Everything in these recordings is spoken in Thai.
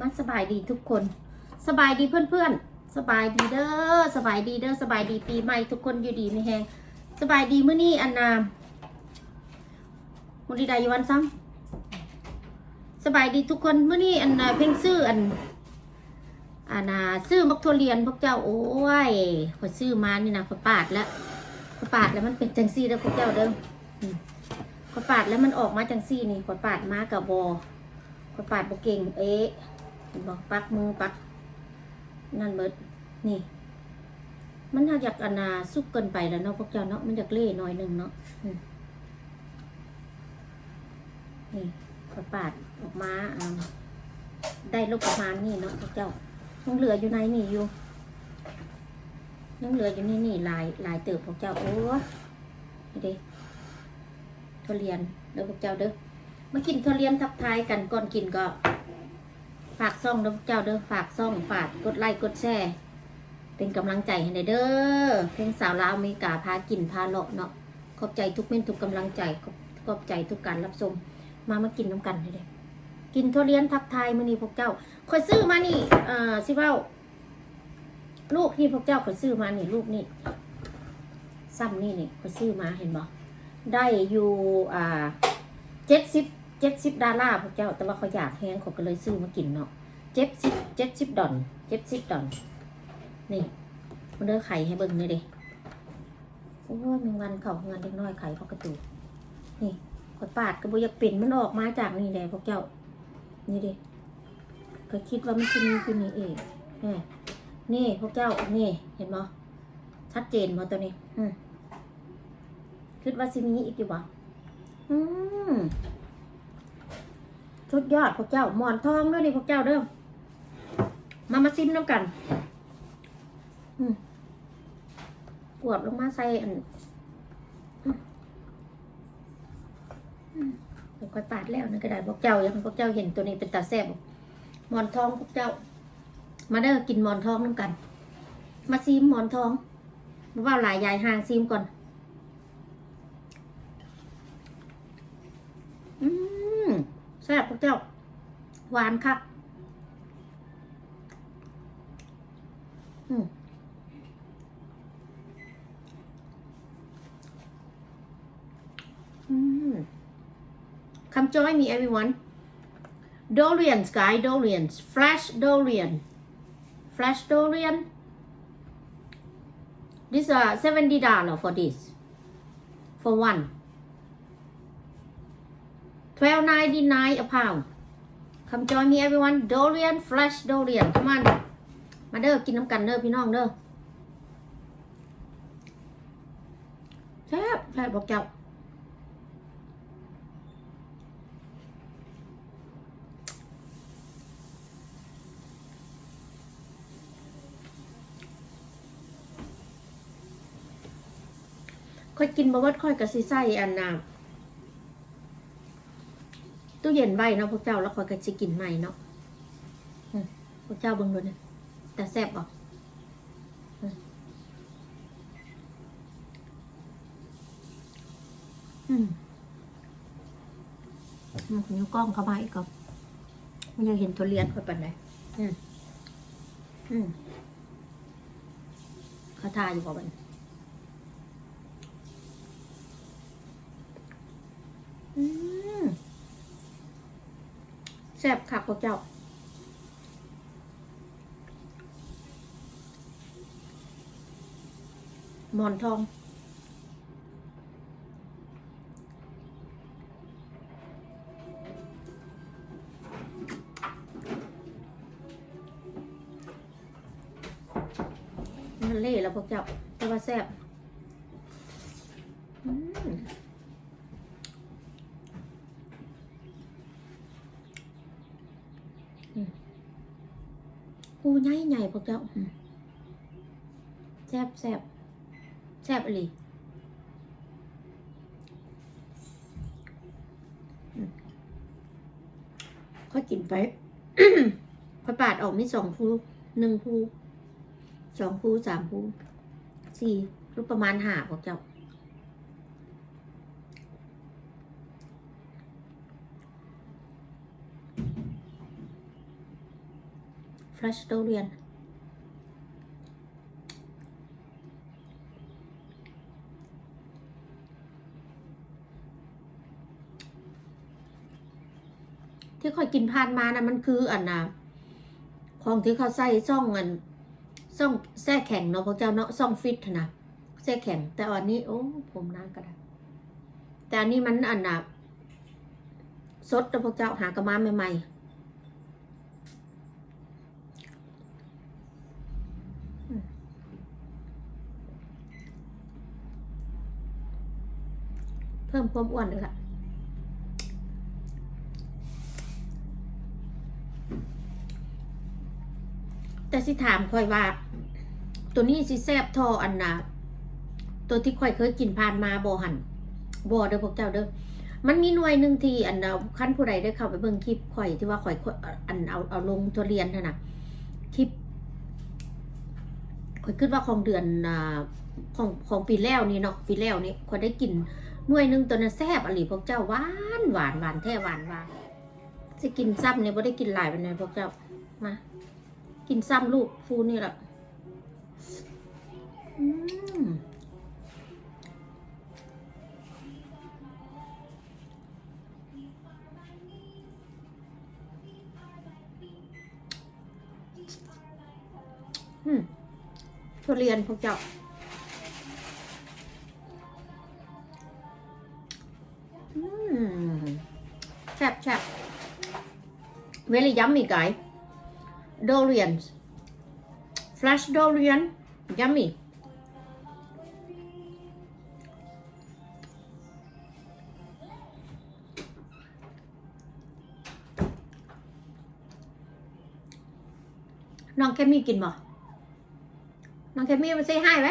มาสบายดีทุกคน สบายดีเพื่อนๆ สบายดีเด้อสบายดีเด้อสบายดีปีใหม่ทุกคนอยู่ดีไม่แหงสบายดีมื้อนี้อันนามุดีดายวันซ้ำสบายดีทุกคนมื้อนี้อันนาเพ่งซื้ออันอันนาซื้อมักทุเรียนพวกเจ้าโอ้ยขอซื้อมานี่นะขอปาดแล้วขอปาดแล้วมันเป็นจังซี่เด้อพวกเจ้าเด้ออืมขอปาดแล้วมันออกมาจังซี่นี่ขอปาดมากับบอขอปาดบ่เก่งเอ๊ะ บอกปักมือปัก นั่นเบิดนี่ มันถ้าอยากอนาสุกเกินไปแล้วเนาะพวกเจ้าเนาะมันอยากเล่หน่อยหนึ่งเนาะนี่ขอยปาดออกมาอ่าได้รูปประมาณนี้เนาะพวกเจ้ายังเหลืออยู่ในนี่อยู่ยังเหลืออยู่นี่นี่ลายลายเติบพวกเจ้าโอ้นี่เด้ทุเรียนเด้อพวกเจ้าเด้อมากินทุเรียนทับทายกันก่อนกินก็ากซ่องเด้อพวกเจ้าเด้อฝากซ่องฝากกดไลค์กดแชร์เป็นกำลังใจให้หน่อยเด้อเพลงสาวลาวมริกาพากินพาเลาะเนาะขอบใจทุกเม่นทุกกำลังใจขอบขอบใจทุกการรับชมมามากินน้ำกันให้เด้กินทุเรียนทับทายมื้อนี้พวกเจ้าคอยซื้อมานี่เอ่อสิเว้าลูกนี่พวกเจ้าคอยซื้อมานี่ลูกนี่ซ้ำนี่นี่คอยซื้อมาเห็นบ่ได้อยู่อ่าเจ็ดสิบ เจ็ดสิบดอลลาร์พวกเจ้า แต่ว่าเขาอยากแห้งเขาก็เลยซื้อมากินเนาะเจ็ดสิบเจ็ดสิบดอนเจ็ดสิบดอน นี่มันเด้อไข่ให้เบิ่งเลยเด้โอ้ยแมงวันเขาเงินเล็กน้อยไข่เขากระตูนี่ขอยปาดกระบุอยากเป็นมันออกมาจากนี่แหละพวกเจ้า นี่เด้ก็คิดว่ามันคือนี่คือนี่เองนี่พวกเจ้า นี่ เห็นบ่ชัดเจนบ่ตัวนี้ อืมคิดว่าสิมี้อีกอยู่บ่อืม สุดยอดพวกเจ้าหมอนทองด้วยนี่พวกเจ้าเด้อมามาซิมน้ำกันกวดลงมาใส่อันเดี๋ยวค่อยปาดแล้วนะก็ได้พวกเจ้ายังพวกเจ้าเห็นตัวนี้เป็นตาแซ่บบ่หมอนทองพวกเจ้า มาเด้อกินหมอนทองน้ำกัน มาซีมหมอนทองมาว่าหลายยายห่างซีมก่อน อืม แซ่บพวกเจ้า หวานคักอืมอืม Come join me everyone Dorian Sky Dorian Flash Dorian Flash Dorian This uh 70 dollar for this for one 12.99 a pound Come join me everyone Dorian Flash Dorian come on มาเด้อกินน้ำกันเด้อพี่น้องเด้อแซ่บแซ่บบอกเจ้าค่อยกินบะวัดค่อยกระซิไส้อันน่ะตู้ เย็นไว้เนาะพวกเจ้าแล้วคอยกระซิกินใหม่เนาะพวกเจ้าเบิ่งดูนะแต่แซ่บอะอืมมันิ้วกล้องเข้ามาอีกก่อนมันยังเห็นทุเรียนค่อยปันไหนอืมอืมเขาทาอยู่ก่อนอืม แซ่บคักพวกเจ้าหมอนทอง มันเละแล้วพวกเจ้าแต่ว่าแซ่บอืม หู ใหญ่ใหญ่พวกเจ้าแซ่บแซ่บแซ่บอะไรค่อยกินไปค่อปาดออกมีสองภูหนึ่งภูสองภูสามภูสี่รูปประมาณหาพวกเจ้า fresh ทุเรียน ที่คอยกินผ่านมานะมันคืออันน่ะของที่เขาใส่ซ่องอันซ่องแส้แข็งเนาะพวกเจ้าเนาะซ่องฟิตนะแส้แข็ง แต่อันนี้โอ้ผมน้ำก็ได้แต่อันนี้มันอันน่ะสดนะพวกเจ้าหากระมาใหม่ๆ พิ่มความอ้วนเลยค่ะแต่สิถามค่อยว่า ตัวนี้สิแซบทออันนะตัวที่ค่อยเคยกินผ่านมาบอหันบอเด้อพวกเจ้าเด้อมันมีหน่วยหนึ่งที่อันนะขั้นผู้ใดได้เข้าไปเบิ่งคลิปข่อยที่ว่าข่อยอันเอาเอาลงตัวเรียนนะนะคลิปข่อยคิดว่าของเดือนอ่าของของปีแล้วนี่เนาะปีแล้วนี่ข่อยได้กิน หน่วยหนึ่งตัวนั้นแซ่บอลีพวกเจ้าหวานหวานหวานแท้หวานหวานสิกินซ้ำเนี่ยบ่ได้กินหลายปานใดพวกเจ้ามากินซ้ำลูกฟูนี่แหละอืมอืมทุเรียนพวกเจ้า very yummy guy durians fresh durian yummy น้องแคมมี่กินบ่ น้องแคมมี่มาเซ่ให้ไหม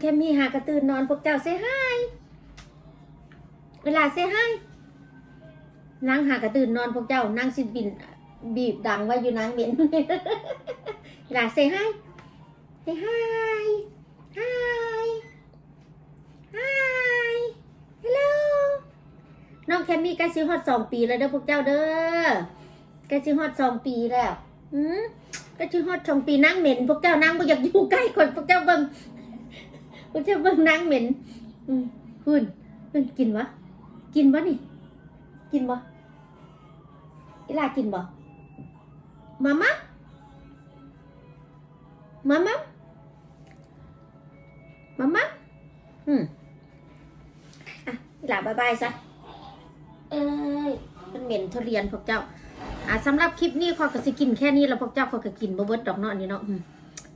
แคมมี่หากระตื่นนอนพวกเจ้าเซ่ให้เวลาเซ่ให้นางหากระตื่นนอนพวกเจ้านางสิบินบีบดังไว้อยู่นางเหม็นเวลาเซ่ให้เซ่ให้ให้ให้ฮัลโหลน้องแคมมี่ใกล้ซื้อฮอดสองปีแล้วเด้อพวกเจ้าเด้อใกล้ซื้อฮอดสองปีแล้วอืมกล้ซื้อฮอดสองปีนางเหม็นพวกเจ้านางบ่อยากอยู่ใกล้คนพวกเจ้าเบิ่ง กเจ้าเบิ่งนางเหม็นอืมคุณเพิ่นกินวะกินวะนี่ กินบ่อีลากินบ่มามามามามามาอืมอะอีลาบายบายซะเอ้ยมันเหม็นทุเรียนพวกเจ้า อะสำหรับคลิปนี้ขอยก็สิกินแค่นี้แล้วพวกเจ้าขอยก็กินบ่เบิดดอกเนาะอันนี่เนาะอืม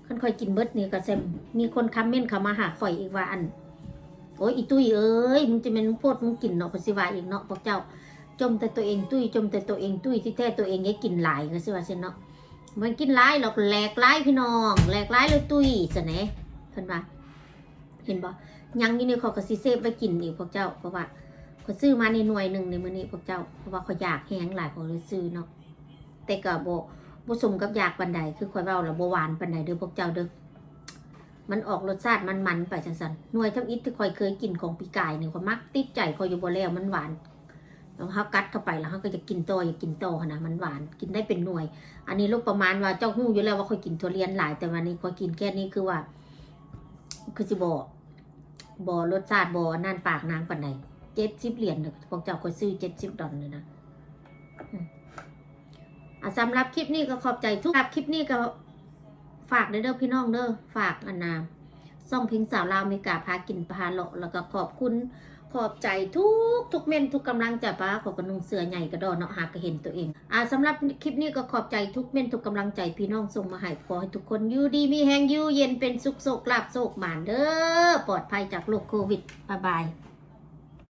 คันข่อยกินเบิดนี่ก็เซมมีคนคอมเมนต์เข้ามาหาข่อยอีกว่าอัน โอ้ยอีตุ้ยเอ้ยมึงจะเป็นโพดมึงกินเนาะเพนสิว่าอีกเนาะพวกเจ้า จมแต่ตัวเองตุ้ยจมแต่ตัวเองตุ้ยที่แท้ตัวเองให้กินหลายก็สิว่าเช่นเนาะมันกินหลายหรอกแหลกหลายพี่น้องแหลกหลายเลยตุ้ยซะแหน่เพิ่นว่าเห็นบ่ยังอยู่นี่เขาก็สิเซฟไว้กินอีกพวกเจ้าเพราะว่าเขาซื้อมาในหน่วยหนึ่งในมือนี้พวกเจ้าเพราะว่าเขาอยากแห้งหลายเขาเลยซื้อเนาะแต่ก็บ่ บ่สมกับอยากปานใดคือข่อยเว้าแล้วบ่หวานปานใดเด้อพวกเจ้าเด้อมันออกรสชาติมันๆไปจังสันหน่วยทับอิฐที่คอยเคยกินของปีกายเนี่ยก็มักติดใจคอยอยู่บ่แล้วมันหวานแล้วเขากัดเข้าไปแล้วเขาก็จะกินโตอยากกินโตนาดมันหวานกินได้เป็นหน่วย อันนี้ลูกประมาณว่าเจ้าหู้อยู่แล้วว่าคอยกินทุเรียนหลายแต่วันนี้คอยกินแค่นี้คือว่า คือสิบอบอรสชาติบอนั่นปากนางปันไหนเจ็ดสิบเหรียญเด้อพวกเจ้าคอยซื้อเจ็ดสิบดอลเลยนะ สำหรับคลิปนี้ก็ขอบใจทุกับคลิปนี้ก็ฝากเด้อเด้อพี่น้องเด้อฝากอันนาซ่องพิงสาวลาวมริกาพากินพาเลาะแล้วก็ขอบคุณขอบใจทุกทุกเม่นทุกกำลังใจป้าขอบกระนุงเสือใหญ่กระดอนเนาะหากเห็นตัวเองอ่าสำหรับคลิปนี้ก็ขอบใจทุกเม่นทุกกำลังใจพี่น้องส่งมาให้ขอให้ทุกคนอยู่ดีมีแหงอยู่เย็นเป็นสุขโศกลาบโศกหมานเด้อปลอดภัยจากโรคโควิดบ๊ายบาย